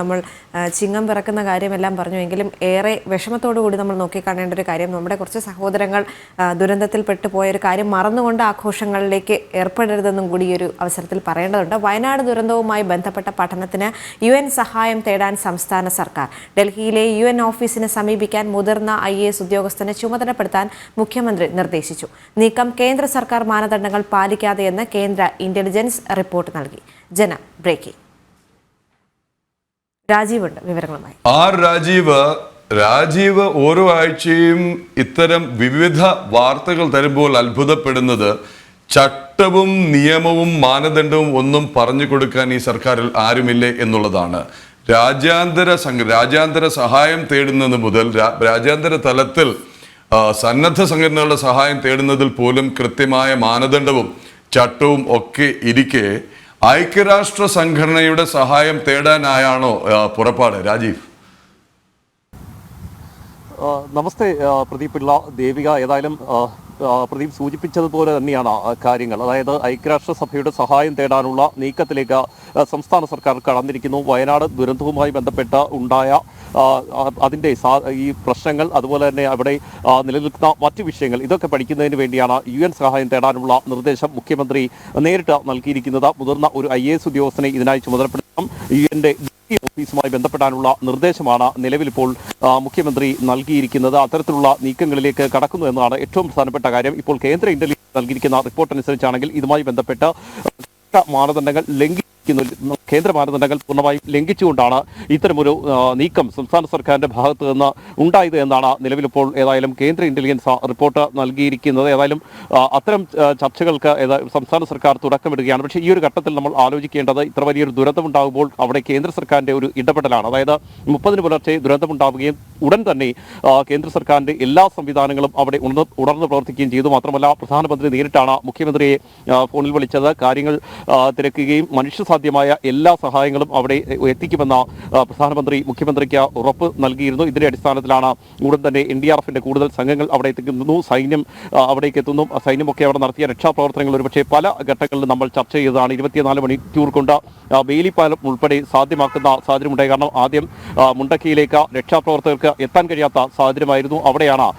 നമ്മൾ ചിങ്ങം പിറക്കുന്ന കാര്യമെല്ലാം പറഞ്ഞുവെങ്കിലും ഏറെ വിഷമത്തോടു കൂടി നമ്മൾ നോക്കിക്കാണേണ്ട ഒരു കാര്യം നമ്മുടെ കുറച്ച് സഹോദരങ്ങൾ ദുരന്തത്തിൽപ്പെട്ടു പോയ ഒരു കാര്യം മറന്നുകൊണ്ട് ആഘോഷങ്ങളിലേക്ക് ഏർപ്പെടരുതെന്നും കൂടി ഒരു അവസരത്തിൽ പറയേണ്ടതുണ്ട്. വയനാട് ദുരന്തവുമായി ബന്ധപ്പെട്ട പഠനത്തിന് യു എൻ സഹായം തേടാൻ സംസ്ഥാന സർക്കാർ. ഡൽഹിയിലെ യു എൻ ഓഫീസിനെ സമീപിക്കാൻ മുതിർന്ന ഐ എ എസ് ഉദ്യോഗസ്ഥനെ ചുമതലപ്പെടുത്താൻ മുഖ്യമന്ത്രി നിർദ്ദേശിച്ചു. നീക്കം കേന്ദ്ര സർക്കാർ മാനദണ്ഡങ്ങൾ പാലിക്കാതെയെന്ന് കേന്ദ്ര ഇന്റലിജൻസ് റിപ്പോർട്ട് നൽകി. ജന ബ്രേക്കിംഗ്. രാജീവുണ്ട് വിവരങ്ങളുമായി. ആർ രാജീവ് രാജീവ് ഓരോ ആഴ്ചയും ഇത്തരം വിവിധ വാർത്തകൾ തരുമ്പോൾ അത്ഭുതപ്പെടുന്നത് ചട്ടവും നിയമവും മാനദണ്ഡവും ഒന്നും പറഞ്ഞു കൊടുക്കാൻ ഈ സർക്കാരിൽ ആരുമില്ലേ എന്നുള്ളതാണ്. രാജ്യാന്തര സംഘ രാജ്യാന്തര സഹായം തേടുന്നത് മുതൽ രാജ്യാന്തര തലത്തിൽ സന്നദ്ധ സംഘടനകളുടെ സഹായം തേടുന്നതിൽ പോലും കൃത്യമായ മാനദണ്ഡവും ചട്ടവും ഒക്കെ ഇരിക്കെ ഐക്യരാഷ്ട്ര സംഘടനയുടെ സഹായം തേടാനായാണോ പുറപ്പാട്? രാജീവ്. നമസ്തേ പ്രദീപ് പിള്ള ദേവിക ഏതായാലും പ്രദീപ് സൂചിപ്പിച്ചതുപോലെ തന്നെയാണ് കാര്യങ്ങൾ. അതായത് ഐക്യരാഷ്ട്രസഭയുടെ സഹായം തേടാനുള്ള നീക്കത്തിലേക്ക് സംസ്ഥാന സർക്കാർ കടന്നിരിക്കുന്നു. വയനാട് ദുരന്തവുമായി ബന്ധപ്പെട്ട് ഉണ്ടായ അതിന്റെ ഈ പ്രശ്നങ്ങൾ അതുപോലെ തന്നെ അവിടെ നിലനിൽക്കുന്ന മറ്റ് വിഷയങ്ങൾ ഇതൊക്കെ പഠിക്കുന്നതിന് വേണ്ടിയാണ് യു എൻ സഹായം തേടാനുള്ള നിർദ്ദേശം മുഖ്യമന്ത്രി നേരിട്ട് നൽകിയിരിക്കുന്നത്. മുതിർന്ന ഒരു ഐ എസ് ഉദ്യോഗസ്ഥനെ ഇതിനായി ചുമതലപ്പെടുത്തണം യു എന്റെ ഡി ഓഫീസുമായി ബന്ധപ്പെടാനുള്ള നിർദ്ദേശമാണ് നിലവിലിപ്പോൾ മുഖ്യമന്ത്രി നൽകിയിരിക്കുന്നത്. അത്തരത്തിലുള്ള നീക്കങ്ങളിലേക്ക് കടക്കുന്നു എന്നതാണ് ഏറ്റവും പ്രധാനപ്പെട്ട കാര്യം. ഇപ്പോൾ കേന്ദ്ര ഇന്റലിജൻസ് നൽകിയിരിക്കുന്ന റിപ്പോർട്ട് അനുസരിച്ചാണെങ്കിൽ ഇതുമായി ബന്ധപ്പെട്ട് മാനദണ്ഡങ്ങൾ ലംഘിക്കുന്നു. കേന്ദ്ര മാനദണ്ഡങ്ങൾ പൂർണമായും ലംഘിച്ചുകൊണ്ടാണ് ഇത്തരമൊരു നീക്കം സംസ്ഥാന സർക്കാരിന്റെ ഭാഗത്ത് നിന്ന് ഉണ്ടായത് എന്നാണ് നിലവിലിപ്പോൾ ഏതായാലും കേന്ദ്ര ഇന്റലിജൻസ് റിപ്പോർട്ട് നൽകിയിരിക്കുന്നത്. ഏതായാലും അത്തരം ചർച്ചകൾക്ക് സംസ്ഥാന സർക്കാർ തുടക്കമിടുകയാണ്. പക്ഷേ ഈ ഒരു ഘട്ടത്തിൽ നമ്മൾ ആലോചിക്കേണ്ടത് ഇത്ര വലിയൊരു ദുരന്തമുണ്ടാകുമ്പോൾ അവിടെ കേന്ദ്ര സർക്കാരിന്റെ ഒരു ഇടപെടലാണ്. അതായത് മുപ്പതിന് പുലർച്ചെ ദുരന്തമുണ്ടാവുകയും ഉടൻ തന്നെ കേന്ദ്ര സർക്കാരിന്റെ എല്ലാ സംവിധാനങ്ങളും അവിടെ ഉണർന്ന് ഉണർന്ന് പ്രവർത്തിക്കുകയും ചെയ്തു. മാത്രമല്ല പ്രധാനമന്ത്രി നേരിട്ടാണ് മുഖ്യമന്ത്രിയെ ഫോണിൽ വിളിച്ചത്. കാര്യങ്ങൾ തിരക്കുകയും മനുഷ്യസാധ്യമായ എല്ലാ സഹായങ്ങളും അവിടെ എത്തിക്കുമെന്ന പ്രധാനമന്ത്രി മുഖ്യമന്ത്രിക്ക് ഉറപ്പ് നൽകിയിരുന്നു. ഇതിന്റെ അടിസ്ഥാനത്തിലാണ് ഉടൻ തന്നെ എൻ ഡി ആർ എഫിന്റെ കൂടുതൽ സംഘങ്ങൾ അവിടെ എത്തിക്കുന്നു. സൈന്യം അവിടേക്ക് എത്തുന്നു. സൈന്യമൊക്കെ അവിടെ നടത്തിയ രക്ഷാപ്രവർത്തനങ്ങൾ ഒരുപക്ഷെ പല ഘട്ടങ്ങളിലും നമ്മൾ ചർച്ച ചെയ്തതാണ്. ഇരുപത്തിനാല് മണിക്കൂർ കൊണ്ട് വേലിപ്പാലം ഉൾപ്പെടെ സാധ്യമാക്കുന്ന സാഹചര്യമുണ്ടായി. കാരണം ആദ്യം മുണ്ടക്കയിലേക്ക് രക്ഷാപ്രവർത്തകർക്ക് എത്താൻ കഴിയാത്ത സാഹചര്യമായിരുന്നു. അവിടെയാണ്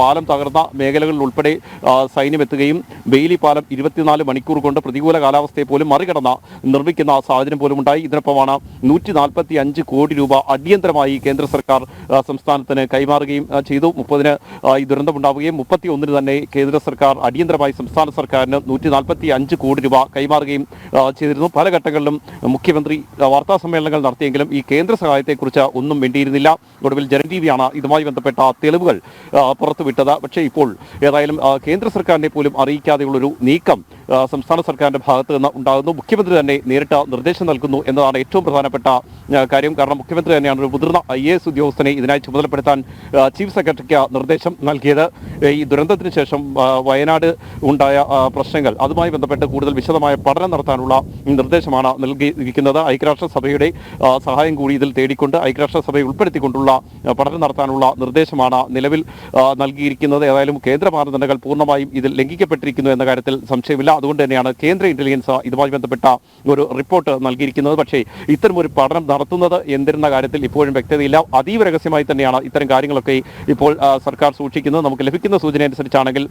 പാലം തകർന്ന മേഖലകളിൽ ഉൾപ്പെടെ സൈന്യം എത്തുകയും വേലിപ്പാലം പാലം ഇരുപത്തിനാല് മണിക്കൂർ കൊണ്ട് പ്രതികൂല കാലാവസ്ഥയെ പോലും മറികടന്ന നിർമ്മിക്കുന്ന സാഹചര്യം പോലും ഉണ്ടായി ഇതിനൊപ്പമാണ് നൂറ്റി നാൽപ്പത്തി അഞ്ച് കോടി രൂപ അടിയന്തരമായി കേന്ദ്ര സർക്കാർ സംസ്ഥാനത്തിന് കൈമാറുകയും ചെയ്തു. മുപ്പതിന് ഈ ദുരന്തമുണ്ടാവുകയും മുപ്പത്തി ഒന്നിന് തന്നെ കേന്ദ്ര സർക്കാർ അടിയന്തരമായി സംസ്ഥാന സർക്കാരിന് നൂറ്റി നാൽപ്പത്തി അഞ്ച് കോടി രൂപ കൈമാറുകയും ചെയ്തിരുന്നു. പല ഘട്ടങ്ങളിലും മുഖ്യമന്ത്രി വാർത്താ സമ്മേളനങ്ങൾ നടത്തിയെങ്കിലും ഈ കേന്ദ്ര സഹായത്തെക്കുറിച്ച് ഒന്നും വേണ്ടിയിരുന്നില്ല ഒടുവിൽ ടി ഇതുമായി ബന്ധപ്പെട്ട തെളിവുകൾ പുറത്തുവിട്ടത്. പക്ഷേ ഇപ്പോൾ ഏതായാലും കേന്ദ്ര സർക്കാരിനെ പോലും അറിയിക്കാതെയുള്ളൊരു നീക്കം സംസ്ഥാന സർക്കാരിന്റെ ഭാഗത്ത് നിന്ന് ഉണ്ടാകുന്നു. മുഖ്യമന്ത്രി തന്നെ നേരിട്ട് നിർദ്ദേശം നൽകുന്നു എന്നതാണ് ഏറ്റവും പ്രധാനപ്പെട്ട കാര്യം. കാരണം മുഖ്യമന്ത്രി തന്നെയാണ് ഒരു മുതിർന്ന ഐ എ എസ് ഉദ്യോഗസ്ഥനെ ഇതിനായി ചുമതലപ്പെടുത്താൻ ചീഫ് സെക്രട്ടറിക്ക് നിർദ്ദേശം നൽകിയത്. ഈ ദുരന്തത്തിന് ശേഷം വയനാട് ഉണ്ടായ പ്രശ്നങ്ങൾ അതുമായി ബന്ധപ്പെട്ട് കൂടുതൽ വിശദമായ പഠനം നടത്താനുള്ള നിർദ്ദേശമാണ് നൽകിയിരിക്കുന്നത്. ഐക്യരാഷ്ട്രസഭയുടെ സഹായം കൂടി ഇതിൽ തേടിക്കൊണ്ട് ഐക്യരാഷ്ട്രസഭയെ ഉൾപ്പെടുത്തിക്കൊണ്ടുള്ള പഠനം നടത്താനുള്ള നിർദ്ദേശമാണ് നിലവിൽ നൽകിയിരിക്കുന്നത്. ഏതായാലും കേന്ദ്ര മാനദണ്ഡങ്ങൾ പൂർണമായും ഇതിൽ ലംഘിക്കപ്പെട്ടിരിക്കുന്നു എന്ന കാര്യത്തിൽ സംശയമില്ല. അതുകൊണ്ട് തന്നെയാണ് കേന്ദ്ര ഇന്റലിജൻസ് ഇതുമായി ബന്ധപ്പെട്ട ഒരു റിപ്പോർട്ട് നൽകിയിരിക്കുന്നത്. പക്ഷേ ഇത്തരം ഒരു പഠനം നടത്തുന്നത് എന്തിരുന്ന കാര്യത്തിൽ ഇപ്പോഴും വ്യക്തതയില്ല. അതീവ രഹസ്യമായി തന്നെയാണ് ഇത്തരം കാര്യങ്ങളൊക്കെ ഇപ്പോൾ സർക്കാർ സൂക്ഷിക്കുന്നത്. നമുക്ക് ലഭിക്കുന്ന സൂചന അനുസരിച്ചാണെങ്കിൽ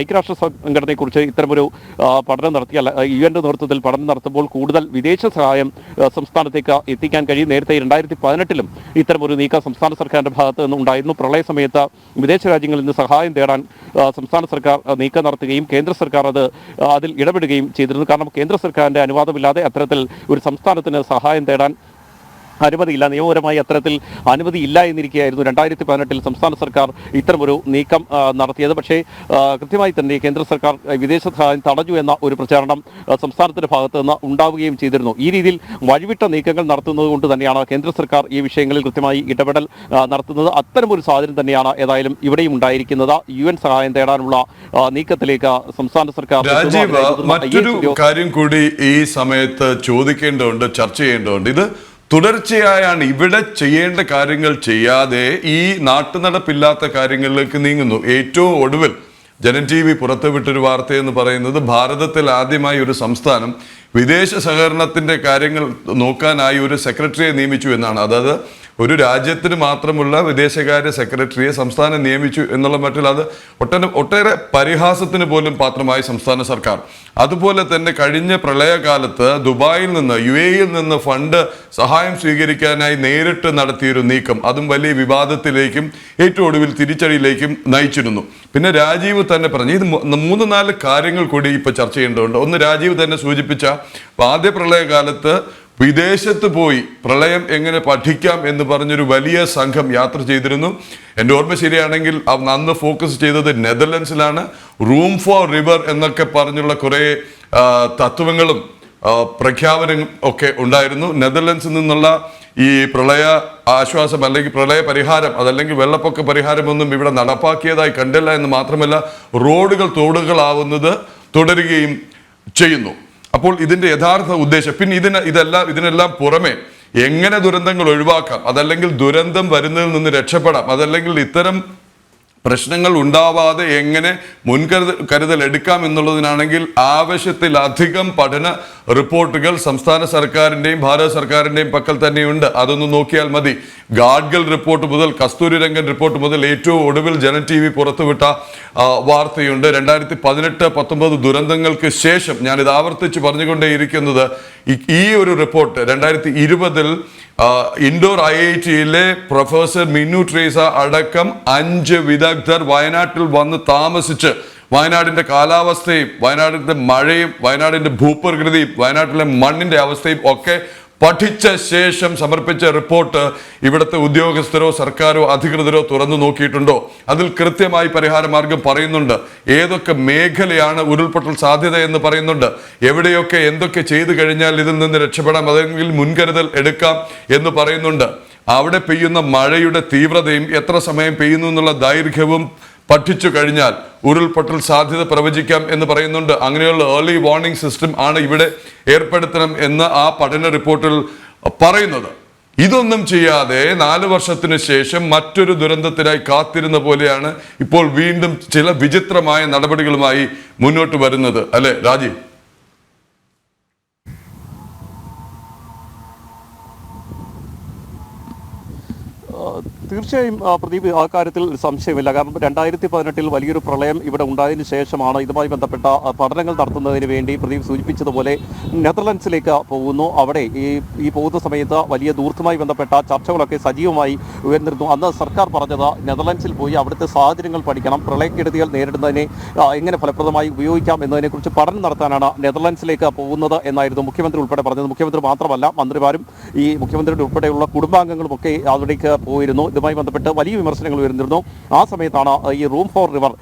ഐക്യരാഷ്ട്ര സംഘടനയെക്കുറിച്ച് ഇത്തരമൊരു പഠനം നടത്തിയ യു എന്റെ നേതൃത്വത്തിൽ പഠനം നടത്തുമ്പോൾ കൂടുതൽ വിദേശ സഹായം സംസ്ഥാനത്തേക്ക് എത്തിക്കാൻ കഴിയും. നേരത്തെ രണ്ടായിരത്തി പതിനെട്ടിലും ഇത്തരമൊരു നീക്കം സംസ്ഥാന സർക്കാരിന്റെ ഭാഗത്ത് നിന്ന് ഉണ്ടായിരുന്നു. പ്രളയ സമയത്ത് വിദേശ രാജ്യങ്ങളിൽ നിന്ന് സഹായം തേടാൻ സംസ്ഥാന സർക്കാർ നീക്കം നടത്തുകയും കേന്ദ്ര സർക്കാർ അത് അതിൽ ഇടപെടുകയും ചെയ്തിരുന്നു. കാരണം കേന്ദ്ര സർക്കാരിന്റെ അനുവാദമില്ലാതെ അത്തരത്തിൽ ഒരു സംസ്ഥാനത്തിന് സഹായം തേടാൻ അനുമതിയില്ല. നിയമപരമായി അത്തരത്തിൽ അനുമതിയില്ല എന്നിരിക്കുകയായിരുന്നു രണ്ടായിരത്തി പതിനെട്ടിൽ സംസ്ഥാന സർക്കാർ ഇത്തരമൊരു നീക്കം നടത്തിയത്. പക്ഷേ കൃത്യമായി തന്നെ കേന്ദ്ര സർക്കാർ വിദേശ സഹായം തടഞ്ഞു എന്ന ഒരു പ്രചാരണം സംസ്ഥാനത്തിന്റെ ഭാഗത്ത് നിന്ന് ഉണ്ടാവുകയും ചെയ്തിരുന്നു. ഈ രീതിയിൽ വഴിവിട്ട നീക്കങ്ങൾ നടത്തുന്നത് കൊണ്ട് തന്നെയാണ് കേന്ദ്ര സർക്കാർ ഈ വിഷയങ്ങളിൽ കൃത്യമായി ഇടപെടൽ നടത്തുന്നത്. അത്തരമൊരു സാഹചര്യം തന്നെയാണ് ഏതായാലും ഇവിടെയും ഉണ്ടായിരിക്കുന്നത്. യു എൻ സഹായം തേടാനുള്ള നീക്കത്തിലേക്ക് സംസ്ഥാന സർക്കാർ രാജീവ് മറ്റൊരു കാര്യം കൂടി ഈ സമയത്ത് ചോദിക്കേണ്ടതുണ്ട് ചർച്ച ചെയ്യേണ്ടതുണ്ട്. ഇത് തുടർച്ചയായാണ് ഇവിടെ ചെയ്യേണ്ട കാര്യങ്ങൾ ചെയ്യാതെ ഈ നാട്ടുനടപ്പില്ലാത്ത കാര്യങ്ങളിലേക്ക് നീങ്ങുന്നു. ഏറ്റവും ഒടുവിൽ ജനൻ ടി വി പുറത്തുവിട്ടൊരു വാർത്തയെന്ന് പറയുന്നത് ഭാരതത്തിൽ ആദ്യമായി ഒരു സംസ്ഥാനം വിദേശ സഹകരണത്തിന്റെ കാര്യങ്ങൾ നോക്കാനായി ഒരു സെക്രട്ടറിയെ നിയമിച്ചു എന്നാണ്. അതായത് ഒരു രാജ്യത്തിന് മാത്രമുള്ള വിദേശകാര്യ സെക്രട്ടറിയെ സംസ്ഥാനം നിയമിച്ചു എന്നുള്ള മട്ടിൽ അത് ഒട്ടന ഒട്ടേറെ പരിഹാസത്തിന് പോലും പാത്രമായി സംസ്ഥാന സർക്കാർ. അതുപോലെ തന്നെ കഴിഞ്ഞ പ്രളയകാലത്ത് ദുബായിൽ നിന്ന് യു എയിൽ നിന്ന് ഫണ്ട് സഹായം സ്വീകരിക്കാനായി നേരിട്ട് നടത്തിയൊരു നീക്കം അതും വലിയ വിവാദത്തിലേക്കും ഏറ്റവും ഒടുവിൽ തിരിച്ചടിയിലേക്കും നയിച്ചിരുന്നു. പിന്നെ രാജീവ് തന്നെ പറഞ്ഞു ഇത് മൂന്ന് നാല് കാര്യങ്ങൾ കൂടി ഇപ്പൊ ചർച്ച ചെയ്യേണ്ടതുണ്ട്. ഒന്ന് രാജീവ് തന്നെ സൂചിപ്പിച്ച ആദ്യ പ്രളയകാലത്ത് വിദേശത്ത് പോയി പ്രളയം എങ്ങനെ പഠിക്കാം എന്ന് പറഞ്ഞൊരു വലിയ സംഘം യാത്ര ചെയ്തിരുന്നു. എന്റെ ഓർമ്മ ശരിയാണെങ്കിൽ അന്ന് ഫോക്കസ് ചെയ്തത് നെതർലൻഡ്സിലാണ്. റൂം ഫോർ റിവർ എന്നൊക്കെ പറഞ്ഞുള്ള കുറേ തത്വങ്ങളും പ്രഖ്യാപനം ഒക്കെ ഉണ്ടായിരുന്നു. നെതർലൻഡ്സിൽ നിന്നുള്ള ഈ പ്രളയ ആശ്വാസം അല്ലെങ്കിൽ പ്രളയ പരിഹാരം അതല്ലെങ്കിൽ വെള്ളപ്പൊക്ക പരിഹാരമൊന്നും ഇവിടെ നടപ്പാക്കിയതായി കണ്ടില്ല എന്ന് മാത്രമല്ല റോഡുകൾ തോടുകളാവുന്നത് തുടരുകയും ചെയ്യുന്നു. അപ്പോൾ ഇതിന്റെ യഥാർത്ഥ ഉദ്ദേശം പിന്നെ ഇതിന് ഇതെല്ലാം ഇതിനെല്ലാം പുറമെ എങ്ങനെ ദുരന്തങ്ങൾ ഒഴിവാക്കാം? അതല്ലെങ്കിൽ ദുരന്തം വരുന്നതിൽ നിന്ന് രക്ഷപ്പെടാം. അതല്ലെങ്കിൽ ഇത്തരം പ്രശ്നങ്ങൾ ഉണ്ടാവാതെ എങ്ങനെ മുൻകരുതൽ കരുതൽ എടുക്കാം എന്നുള്ളതിനാണെങ്കിൽ ആവശ്യത്തിലധികം പഠന റിപ്പോർട്ടുകൾ സംസ്ഥാന സർക്കാരിന്റെയും ഭാരത സർക്കാരിന്റെയും പക്കൽ തന്നെയുണ്ട്. അതൊന്ന് നോക്കിയാൽ മതി. ഗാഡ്ഗൽ റിപ്പോർട്ട് മുതൽ കസ്തൂരി രംഗൻ റിപ്പോർട്ട് മുതൽ ഏറ്റവും ഒടുവിൽ ജന ടി വി പുറത്തുവിട്ട വാർത്തയുണ്ട്. രണ്ടായിരത്തി പതിനെട്ട് പത്തൊമ്പത് ദുരന്തങ്ങൾക്ക് ശേഷം ഞാനിത് ആവർത്തിച്ച് പറഞ്ഞുകൊണ്ടേയിരിക്കുന്നത് ഈ- ഒരു റിപ്പോർട്ട് രണ്ടായിരത്തി ഇരുപതിൽ ഇൻഡോർ ഐ ഐ ടിയിലെ പ്രൊഫസർ മിന്നു ട്രേസ അടക്കം അഞ്ച് വിദഗ്ധർ വയനാട്ടിൽ വന്ന് താമസിച്ച് വയനാടിന്റെ കാലാവസ്ഥയും വയനാടിന്റെ മഴയും വയനാടിന്റെ ഭൂപ്രകൃതിയും വയനാട്ടിലെ മണ്ണിന്റെ അവസ്ഥയും ഒക്കെ പഠിച്ച ശേഷം സമർപ്പിച്ച റിപ്പോർട്ട് ഇവിടുത്തെ ഉദ്യോഗസ്ഥരോ സർക്കാരോ അധികൃതരോ തുറന്നു നോക്കിയിട്ടുണ്ടോ? അതിൽ കൃത്യമായി പരിഹാരമാർഗം പറയുന്നുണ്ട്. ഏതൊക്കെ മേഖലയാണ് ഉരുൾപൊട്ടൽ സാധ്യത എന്ന് പറയുന്നുണ്ട്. എവിടെയൊക്കെ എന്തൊക്കെ ചെയ്തു കഴിഞ്ഞാൽ ഇതിൽ നിന്ന് രക്ഷപ്പെടാം അതെങ്കിൽ മുൻകരുതൽ എടുക്കാം എന്ന് പറയുന്നുണ്ട്. അവിടെ പെയ്യുന്ന മഴയുടെ തീവ്രതയും എത്ര സമയം പെയ്യുന്നു എന്നുള്ള ദൈർഘ്യവും പഠിച്ചു കഴിഞ്ഞാൽ ഉരുൾപൊട്ടൽ സാധ്യത പ്രവചിക്കാം എന്ന് പറയുന്നുണ്ട്. അങ്ങനെയുള്ള ഏർലി വാർണിംഗ് സിസ്റ്റം ആണ് ഇവിടെ ഏർപ്പെടുത്തണം എന്ന് ആ പഠന റിപ്പോർട്ടിൽ പറയുന്നത്. ഇതൊന്നും ചെയ്യാതെ നാല് വർഷത്തിന് ശേഷം മറ്റൊരു ദുരന്തത്തിനായി കാത്തിരുന്ന പോലെയാണ് ഇപ്പോൾ വീണ്ടും ചില വിചിത്രമായ നടപടികളുമായി മുന്നോട്ട് വരുന്നത്. അല്ലെ രാജീവ്? തീർച്ചയായും പ്രദീപ് ആ കാര്യത്തിൽ സംശയമില്ല. കാരണം രണ്ടായിരത്തി പതിനെട്ടിൽ വലിയൊരു പ്രളയം ഇവിടെ ഉണ്ടായതിനു ശേഷമാണ് ഇതുമായി ബന്ധപ്പെട്ട പഠനങ്ങൾ നടത്തുന്നതിന് വേണ്ടി പ്രദീപ് സൂചിപ്പിച്ചതുപോലെ നെതർലൻഡ്സിലേക്ക് പോകുന്നു. അവിടെ ഈ ഈ പോകുന്ന സമയത്ത് വലിയ ദൂർത്തുമായി ബന്ധപ്പെട്ട ചർച്ചകളൊക്കെ സജീവമായി ഉയർന്നിരുന്നു. അന്ന് സർക്കാർ പറഞ്ഞത് നെതർലൻഡ്സിൽ പോയി അവിടുത്തെ സാഹചര്യങ്ങൾ പഠിക്കണം പ്രളയക്കെടുതികൾ നേരിടുന്നതിനെ എങ്ങനെ ഫലപ്രദമായി ഉപയോഗിക്കാം എന്നതിനെക്കുറിച്ച് പഠനം നടത്താനാണ് നെതർലൻഡ്സിലേക്ക് പോകുന്നത് എന്നായിരുന്നു മുഖ്യമന്ത്രി ഉൾപ്പെടെ പറഞ്ഞത്. മുഖ്യമന്ത്രി മാത്രമല്ല മന്ത്രിമാരും ഈ മുഖ്യമന്ത്രിയുടെ ഉൾപ്പെടെയുള്ള കുടുംബാംഗങ്ങളും ഒക്കെ അവിടേക്ക് പോയിരുന്നു. ഇതുമായി ബന്ധപ്പെട്ട് വലിയ വിമർശനങ്ങൾ ഉയർന്നിരുന്നു. ആ സമയത്താണ് ഈ റൂം ഫോർ റിവർ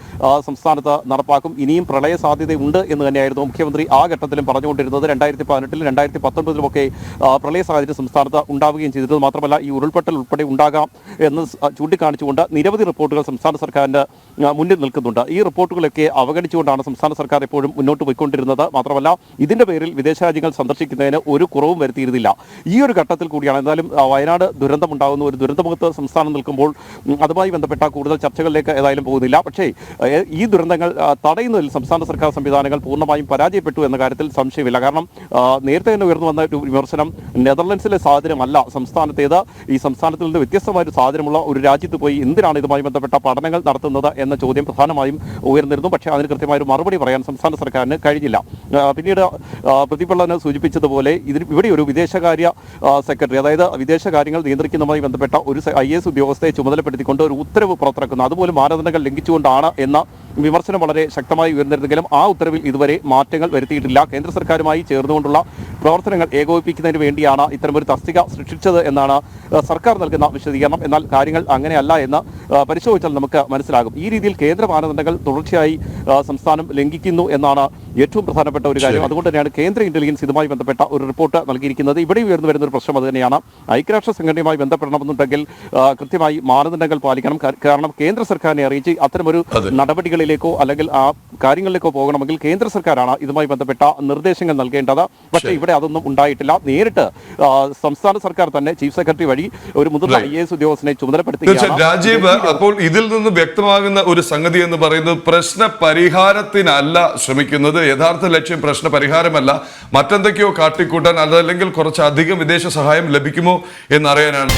സംസ്ഥാനത്ത് നടപ്പാക്കും. ഇനിയും പ്രളയ സാധ്യതയുണ്ട് എന്ന് തന്നെയായിരുന്നു മുഖ്യമന്ത്രി ആ ഘട്ടത്തിലും പറഞ്ഞുകൊണ്ടിരുന്നത്. രണ്ടായിരത്തി പതിനെട്ടിലും രണ്ടായിരത്തി പത്തൊൻപതിലുമൊക്കെ പ്രളയ സാഹചര്യം സംസ്ഥാനത്ത് ഉണ്ടാവുകയും ചെയ്തിരുന്നത് മാത്രമല്ല ഈ ഉരുൾപൊട്ടൽ ഉൾപ്പെടെ ഉണ്ടാകാം എന്ന് ചൂണ്ടിക്കാണിച്ചുകൊണ്ട് നിരവധി റിപ്പോർട്ടുകൾ സംസ്ഥാന സർക്കാരിന്റെ മുന്നിൽ നിൽക്കുന്നുണ്ട്. ഈ റിപ്പോർട്ടുകളൊക്കെ അവഗണിച്ചുകൊണ്ടാണ് സംസ്ഥാന സർക്കാർ എപ്പോഴും മുന്നോട്ട് പോയിക്കൊണ്ടിരുന്നത്. മാത്രമല്ല ഇതിന്റെ പേരിൽ വിദേശ രാജ്യങ്ങൾ സന്ദർശിക്കുന്നതിന് ഒരു കുറവും വരുത്തിയിരുന്നില്ല. ഈ ഒരു ഘട്ടത്തിൽ കൂടിയാണ് എന്തായാലും വയനാട് ദുരന്തമുണ്ടാകുന്ന ഒരു ദുരന്തമുഖത്ത് സംസ്ഥാനം നിൽക്കുമ്പോൾ അതുമായി ബന്ധപ്പെട്ട കൂടുതൽ ചർച്ചകളിലേക്ക് ഏതായാലും പോകുന്നില്ല. പക്ഷേ ഈ ദുരന്തങ്ങൾ തടയുന്നതിൽ സംസ്ഥാന സർക്കാർ സംവിധാനങ്ങൾ പൂർണമായും പരാജയപ്പെട്ടു എന്ന കാര്യത്തിൽ സംശയമില്ല. കാരണം നേരത്തെ തന്നെ ഉയർന്നു വന്ന ഒരു വിമർശനം നെതർലൻഡ്സിലെ സാഹചര്യമല്ല സംസ്ഥാനത്തേത്. ഈ സംസ്ഥാനത്തിൽ നിന്ന് വ്യത്യസ്തമായ ഒരു സാഹചര്യമുള്ള ഒരു രാജ്യത്ത് പോയി എന്തിനാണ് ഇതുമായി ബന്ധപ്പെട്ട പഠനങ്ങൾ നടത്തുന്നത് എന്ന ചോദ്യം പ്രധാനമായും ഉയർന്നിരുന്നു. പക്ഷേ അതിന് കൃത്യമായ ഒരു മറുപടി പറയാൻ സംസ്ഥാന സർക്കാരിന് കഴിഞ്ഞില്ല. പിന്നീട് പ്രതിപള്ളനെ സൂചിപ്പിച്ചതുപോലെ ഇതിന് ഇവിടെ ഒരു വിദേശകാര്യ സെക്രട്ടറി അതായത് വിദേശകാര്യങ്ങൾ നിയന്ത്രിക്കുന്നതുമായി ബന്ധപ്പെട്ട ഒരു ഐ എസ് ഉദ്യോഗസ്ഥയെ ചുമതലപ്പെടുത്തിക്കൊണ്ട് ഒരു ഉത്തരവ് പുറത്തിറക്കുന്നു. അതുപോലും മാനദണ്ഡങ്ങൾ ലംഘിച്ചുകൊണ്ടാണ് എന്ന വിമർശനം വളരെ ശക്തമായി ഉയർന്നിരുന്നെങ്കിലും ആ ഉത്തരവിൽ ഇതുവരെ മാറ്റങ്ങൾ വരുത്തിയിട്ടില്ല. കേന്ദ്ര സർക്കാരുമായി ചേർന്നുകൊണ്ടുള്ള പ്രവർത്തനങ്ങൾ ഏകോപിപ്പിക്കുന്നതിന് വേണ്ടിയാണ് ഇത്തരമൊരു തസ്തിക സൃഷ്ടിച്ചത് എന്നാണ് സർക്കാർ നൽകുന്ന വിശദീകരണം. എന്നാൽ കാര്യങ്ങൾ അങ്ങനെയല്ല എന്ന് പരിശോധിച്ചാൽ നമുക്ക് മനസ്സിലാകും. ഈ രീതിയിൽ കേന്ദ്ര മാനദണ്ഡങ്ങൾ തുടർച്ചയായി സംസ്ഥാനം ലംഘിക്കുന്നു എന്നാണ് ഏറ്റവും പ്രധാനപ്പെട്ട ഒരു കാര്യം. അതുകൊണ്ട് തന്നെയാണ് കേന്ദ്ര ഇന്റലിജൻസ് ഇതുമായി ബന്ധപ്പെട്ട ഒരു റിപ്പോർട്ട് നൽകിയിരിക്കുന്നത്. ഇവിടെ ഉയർന്നു വരുന്ന ഒരു പ്രശ്നം അത് തന്നെയാണ്. ഐക്യരാഷ്ട്ര സംഘടനയുമായി ബന്ധപ്പെടണമെന്നുണ്ടെങ്കിൽ കൃത്യമായി മാനദണ്ഡങ്ങൾ പാലിക്കണം. കാരണം കേന്ദ്ര സർക്കാരിനെ അറിയിച്ച് അത്തരമൊരു അതെ. നടപടികളിലേക്കോ അല്ലെങ്കിൽ ആ കാര്യങ്ങളിലേക്കോ പോകണമെങ്കിൽ കേന്ദ്ര സർക്കാരാണ് ഇതുമായി ബന്ധപ്പെട്ട നിർദ്ദേശങ്ങൾ നൽകേണ്ടത്. പക്ഷേ ഇവിടെ അതൊന്നും ഉണ്ടായിട്ടില്ല. നേരിട്ട് സംസ്ഥാന സർക്കാർ തന്നെ ചീഫ് സെക്രട്ടറി വഴി ഒരു മുതിർന്ന ഐ എസ് ഉദ്യോഗസ്ഥനെ ചുമതലപ്പെടുത്തി രാജീവ് അപ്പോൾ ഇതിൽ നിന്ന് വ്യക്തമാകുന്ന ഒരു സംഗതി എന്ന് പറയുന്നത് പ്രശ്ന പരിഹാരത്തിനല്ല ശ്രമിക്കുന്നത്. യഥാർത്ഥ ലക്ഷ്യം പ്രശ്ന പരിഹാരമല്ല. മറ്റെന്തൊക്കെയോ കാട്ടിക്കൂട്ടാൻ അതല്ലെങ്കിൽ കുറച്ചധികം വിദേശ സഹായം ലഭിക്കുമോ എന്നറിയാനാണ്.